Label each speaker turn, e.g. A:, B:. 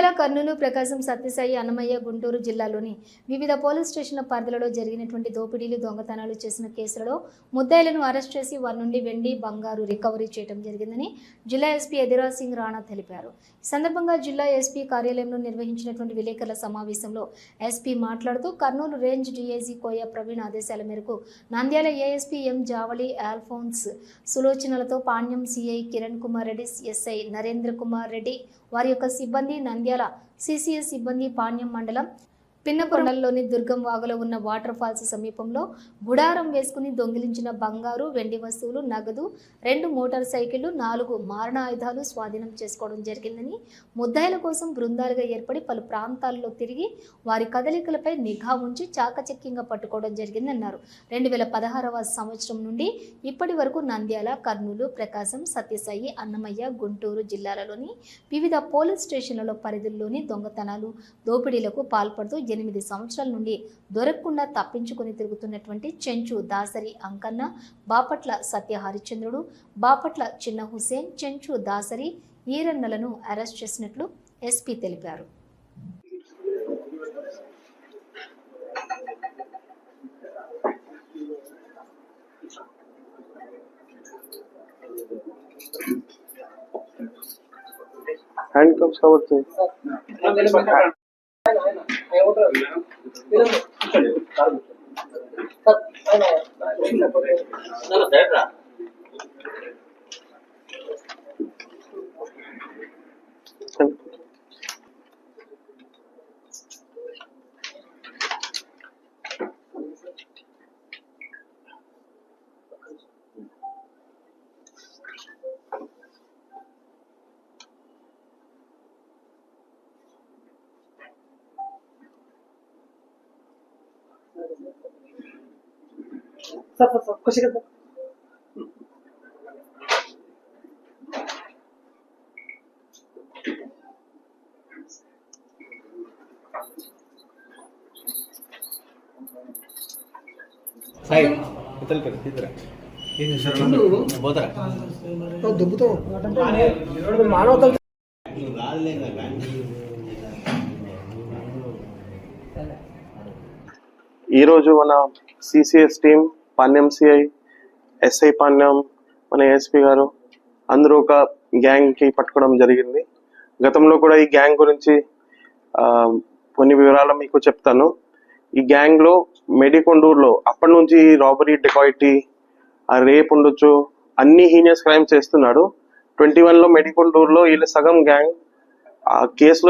A: నంద్యాల కర్నూలు ప్రకాశం సత్యసాయి అన్నమయ్య గుంటూరు జిల్లాలోని వివిధ పోలీస్ స్టేషన్ల పరిధిలో జరిగినటువంటి దోపిడీలు దొంగతనాలు చేసిన కేసులలో ముద్దాయిలను అరెస్ట్ చేసి వారి నుండి వెండి బంగారు రికవరీ చేయడం జరిగిందని జిల్లా ఎస్పీ ఎదిరాజ్ సింగ్ రాణా తెలిపారు. ఈ సందర్భంగా జిల్లా ఎస్పీ కార్యాలయంలో నిర్వహించినటువంటి విలేకరుల సమావేశంలో ఎస్పీ మాట్లాడుతూ కర్నూలు రేంజ్ డీఐజీ కోయ ప్రవీణ్ ఆదేశాల మేరకు నంద్యాల ఏఎస్పీ ఎం జావళి ఆల్ఫోన్స్ సులోచనలతో పాణ్యం సిఐ కిరణ్ కుమార్ రెడ్డి ఎస్ఐ నరేంద్ర కుమార్ రెడ్డి వారి యొక్క సిబ్బంది నంద్యాల సిసిఎస్ సిబ్బంది పాణ్యం మండలం పిన్నకొండల్లోని దుర్గం వాగులో ఉన్న వాటర్ ఫాల్స్ సమీపంలో గుడారం వేసుకుని దొంగిలించిన బంగారు వెండి వస్తువులు నగదు రెండు మోటార్ సైకిళ్ళు నాలుగు మారణ ఆయుధాలు స్వాధీనం చేసుకోవడం జరిగిందని ముద్దాయిల కోసం బృందాలుగా ఏర్పడి పలు ప్రాంతాల్లో తిరిగి వారి కదలికలపై నిఘా ఉంచి చాకచక్యంగా పట్టుకోవడం జరిగిందన్నారు. రెండు వేల పదహారవ సంవత్సరం నుండి ఇప్పటి వరకు నంద్యాల కర్నూలు ప్రకాశం సత్యసాయి అన్నమయ్య గుంటూరు జిల్లాలలోని వివిధ పోలీస్ స్టేషన్లలో పరిధుల్లోని దొంగతనాలు దోపిడీలకు పాల్పడుతూ ఎనిమిది సంవత్సరాల నుండి దొరకకుండా తప్పించుకొని తిరుగుతున్నటువంటి చెంచు దాసరి అంకన్న బాపట్ల సత్య హరిచంద్రుడు బాపట్ల చిన్న హుసేన్ చెంచు దాసరి ఈరన్నలను అరెస్ట్ చేసినట్లు ఎస్పీ తెలిపారు.
B: Handcuffs covers
C: sir sir sir ఖుషి కదా
D: సాయి ఇతలు కదా ఇద్దరు పోతారా
C: దుబ్బుతాం మానవత
B: ఈరోజు మన CCS team Panyam CI SI Panyam మన ఏఎస్పి గారు అందరూ ఒక గ్యాంగ్కి పట్టుకోవడం జరిగింది. గతంలో కూడా ఈ గ్యాంగ్ గురించి కొన్ని వివరాలు మీకు చెప్తాను. ఈ గ్యాంగ్లో మెడికొండూరులో అప్పటి నుంచి రాబరీ డెకాయిటీ రేప్ ఉండొచ్చు అన్ని హీనియస్ క్రైమ్ చేస్తున్నాడు. ట్వంటీ వన్లో మెడికొండూరులో వీళ్ళ సగం గ్యాంగ్ ఆ కేసులో